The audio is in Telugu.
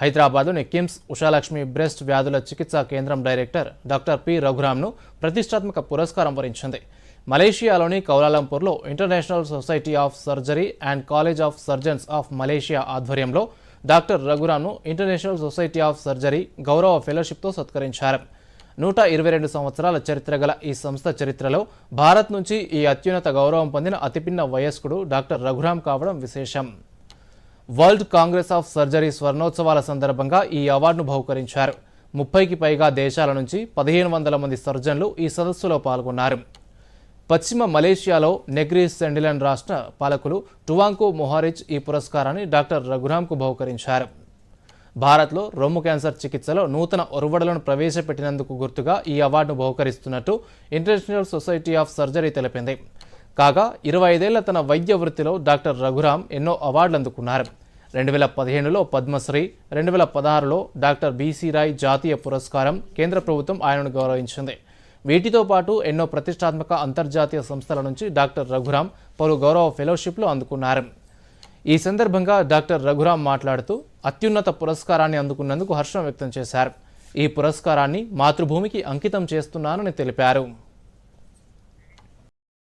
హైదరాబాద్లోని కిమ్స్ ఉషాలక్ష్మి బ్రెస్ట్ వ్యాధుల చికిత్సా కేంద్రం డైరెక్టర్ డాక్టర్ పి రఘురామ్ను ప్రతిష్టాత్మక పురస్కారం వరించింది. మలేషియాలోని కౌలాలంపూర్లో international society of surgery and college of surgeons of Malaysia ఆధ్వర్యంలో డాక్టర్ రఘురామ్ను ఇంటర్నేషనల్ సొసైటీ ఆఫ్ సర్జరీ గౌరవ ఫెలోషిప్తో సత్కరించారు. నూట ఇరవై రెండు సంవత్సరాల చరిత్ర గల ఈ సంస్థ చరిత్రలో భారత్ నుంచి ఈ అత్యున్నత గౌరవం పొందిన అతిపిన్న వయస్కుడు డాక్టర్ రఘురామ్ కావడం విశేషం. వరల్డ్ కాంగ్రెస్ ఆఫ్ సర్జరీ స్వర్ణోత్సవాల సందర్భంగా ఈ అవార్డును బహుకరించారు. ముప్పైకి పైగా దేశాల నుంచి పదిహేను వందల మంది సర్జన్లు ఈ సదస్సులో పాల్గొన్నారు. పశ్చిమ మలేషియాలో నెగ్రీస్ సెండిలన్ రాష్ట్ర పాలకులు టువాంకో మొహారిచ్ ఈ పురస్కారాన్ని డాక్టర్ రఘురామ్కు బహుకరించారు. భారత్లో రొమ్ము క్యాన్సర్ చికిత్సలో నూతన ఒరువడలను ప్రవేశపెట్టినందుకు గుర్తుగా ఈ అవార్డును బహుకరిస్తున్నట్టు ఇంటర్నేషనల్ సొసైటీ ఆఫ్ సర్జరీ తెలిపింది. కాగా ఇరవై ఐదేళ్ళ తన వైద్య వృత్తిలో డాక్టర్ రఘురామ్ ఎన్నో అవార్డులు అందుకున్నారు రెండు వేల పదిహేనులో పద్మశ్రీ రెండు వేల పదహారులో డాక్టర్ బీసీ రాయ్ జాతీయ పురస్కారం కేంద్ర ప్రభుత్వం ఆయనను గౌరవించింది. వీటితో పాటు ఎన్నో ప్రతిష్టాత్మక అంతర్జాతీయ సంస్థల నుంచి డాక్టర్ రఘురామ్ పలు గౌరవ ఫెలోషిప్లు అందుకున్నారు. ఈ సందర్భంగా డాక్టర్ రఘురామ్ మాట్లాడుతూ అత్యున్నత పురస్కారాన్ని అందుకున్నందుకు హర్షం వ్యక్తం చేశారు. ఈ పురస్కారాన్ని మాతృభూమికి అంకితం చేస్తున్నానని తెలిపారు.